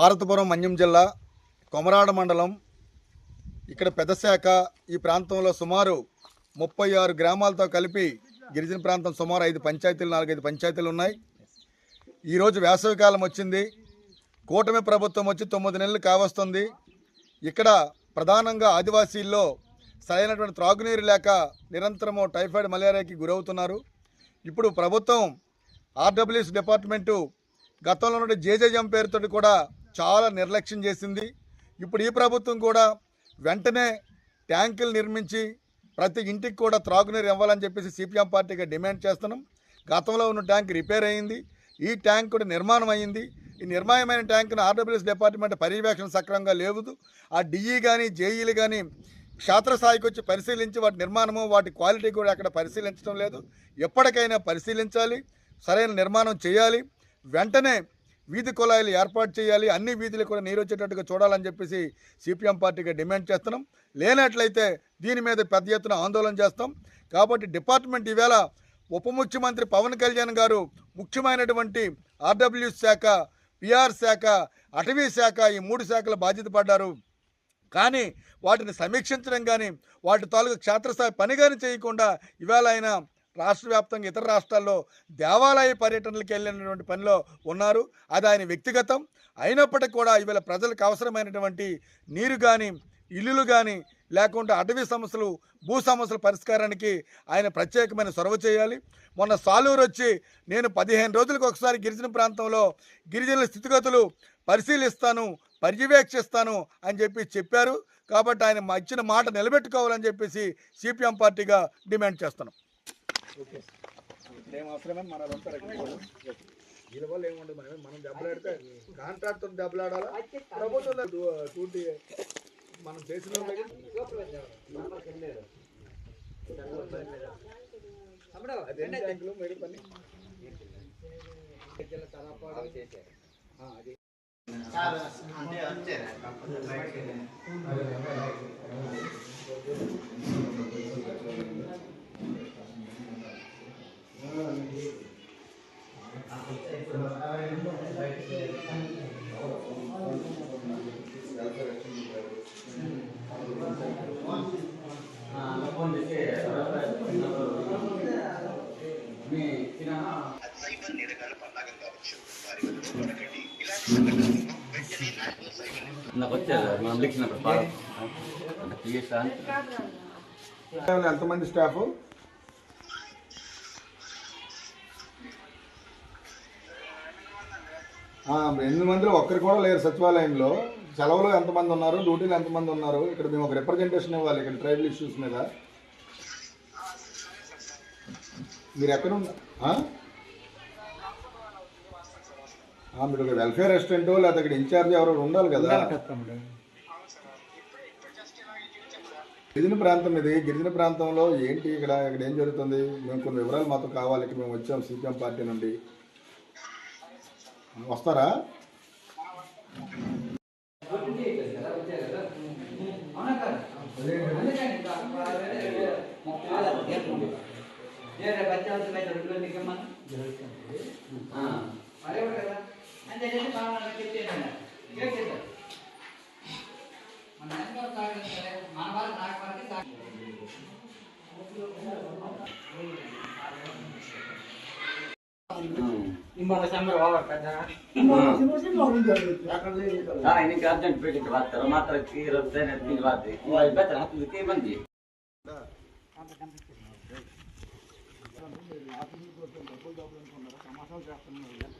పార్వతపురం మన్యం జిల్లా కొమరాడ మండలం ఇక్కడ పెద్దశాఖ ఈ ప్రాంతంలో సుమారు ముప్పై ఆరు గ్రామాలతో కలిపి గిరిజన ప్రాంతం సుమారు ఐదు పంచాయతీలు నాలుగైదు పంచాయతీలు ఉన్నాయి. ఈరోజు వేసవికాలం వచ్చింది. కూటమి ప్రభుత్వం వచ్చి తొమ్మిది నెలలు కావస్తుంది. ఇక్కడ ప్రధానంగా ఆదివాసీల్లో సరైనటువంటి త్రాగునీరు లేక నిరంతరము టైఫాయిడ్ మలేరియాకి గురవుతున్నారు. ఇప్పుడు ప్రభుత్వం ఆర్డబ్ల్యూఎస్ డిపార్ట్మెంటు గతంలో నుండి జేజేఎం పేరుతో కూడా చాలా నిర్లక్ష్యం చేసింది. ఇప్పుడు ఈ ప్రభుత్వం కూడా వెంటనే ట్యాంకులు నిర్మించి ప్రతి ఇంటికి కూడా త్రాగునీరు ఇవ్వాలని చెప్పేసి సిపిఎం పార్టీగా డిమాండ్ చేస్తున్నాం. గతంలో ఉన్న ట్యాంక్ రిపేర్ అయ్యింది ఈ ట్యాంక్ కూడా నిర్మాణం అయ్యింది ఈ నిర్మాణమైన ట్యాంకును ఆర్డబ్ల్యూఎస్ డిపార్ట్మెంట్ పర్యవేక్షణ సక్రమంగా లేదు ఆ డిఈ కానీ జేఈలు కానీ క్షేత్రస్థాయికి వచ్చి పరిశీలించి వాటి నిర్మాణము వాటి క్వాలిటీ కూడా అక్కడ పరిశీలించడం లేదు. ఎప్పటికైనా పరిశీలించాలి. సరైన నిర్మాణం చేయాలి. వెంటనే వీధి కుళాయిలు ఏర్పాటు చేయాలి అన్ని వీధులు కూడా నీరు వచ్చేటట్టుగా చూడాలని చెప్పేసి సిపిఎం పార్టీగా డిమాండ్ చేస్తున్నాం. లేనట్లయితే దీని మీద పెద్ద ఎత్తున ఆందోళన చేస్తాం. కాబట్టి డిపార్ట్మెంట్ ఈవేళ ఉప ముఖ్యమంత్రి పవన్ కళ్యాణ్ గారు ముఖ్యమైనటువంటి ఆర్డబ్ల్యూ శాఖ పిఆర్ శాఖ అటవీ శాఖ ఈ మూడు శాఖల బాధ్యత పడ్డారు. కానీ వాటిని సమీక్షించడం కానీ వాటి తాలూకు క్షేత్రస్థాయి పని కానీ చేయకుండా ఇవాళ ఆయన రాష్ట్ర వ్యాప్తంగా ఇతర రాష్ట్రాల్లో దేవాలయ పర్యటనలకు వెళ్ళినటువంటి పనిలో ఉన్నారు. అది ఆయన వ్యక్తిగతం. అయినప్పటికీ కూడా ఇవాళ ప్రజలకు అవసరమైనటువంటి నీరు కానీ ఇల్లులు కానీ లేకుంటే అటవీ సమస్యలు భూ సమస్యల పరిష్కారానికి ఆయన ప్రత్యేకమైన చొరవ చేయాలి. మొన్న సాలూరు వచ్చి నేను పదిహేను రోజులకు ఒకసారి గిరిజన ప్రాంతంలో గిరిజనుల స్థితిగతులు పరిశీలిస్తాను పర్యవేక్షిస్తాను అని చెప్పి చెప్పారు. కాబట్టి ఆయన మా ఇచ్చిన మాట నిలబెట్టుకోవాలని చెప్పేసి సిపిఎం పార్టీగా డిమాండ్ చేస్తున్నాం. ఏం అవసరమని మన వీళ్ళ వల్ల ఏముండదు మనం మనం దెబ్బలాడితే కాంట్రాక్ట్తో దెబ్బలాడాలా? ప్రభుత్వం టూటీ మనం చేసిన అదే సైబర్ నేరగాల పన్నాగం కావచ్చు వారి వద్ద ఇలాంటి సంఘటనలను వెంటనే నేషనల్ సైబర్ నాకు మనం లిఖినప్పుడు ఎంతమంది స్టాఫ్? ఎనిమిది మందిలో ఒక్కరు కూడా లేరు సచివాలయంలో. సెలవులు ఎంతమంది ఉన్నారు? డ్యూటీలు ఎంతమంది ఉన్నారు? ఇక్కడ మేము ఒక రిప్రజెంటేషన్ ఇవ్వాలి ఇక్కడ ట్రైబల్ ఇష్యూస్ మీద. మీరు ఎక్కడ ఉన్నా ఆ? ఆ, మీరు ఒక వెల్ఫేర్ అసిస్టెంట్ లేకపోతే ఇక్కడ ఇన్ఛార్జ్ ఎవరో ఉండాలి కదా. గిరిజన ప్రాంతం ఇది. గిరిజన ప్రాంతంలో ఏంటి ఇక్కడ? ఇక్కడ ఏం జరుగుతుంది? మేము కొన్ని వివరాలు మాతో కావాలి. ఇక్కడ మేము వచ్చాం సిపిఎం పార్టీ నుండి. వస్తారా? ಇನ್ನಕ್ಕೆ ಅರ್ಜೆಂಟ್ ಬೇಕಿತ್ತು ಬರ್ತಾರೆ ಮಾತ್ರ ఆఫీసులకు డబ్బులు డబ్బులు అనుకున్నారా సమాసాలు చేస్తున్నారు?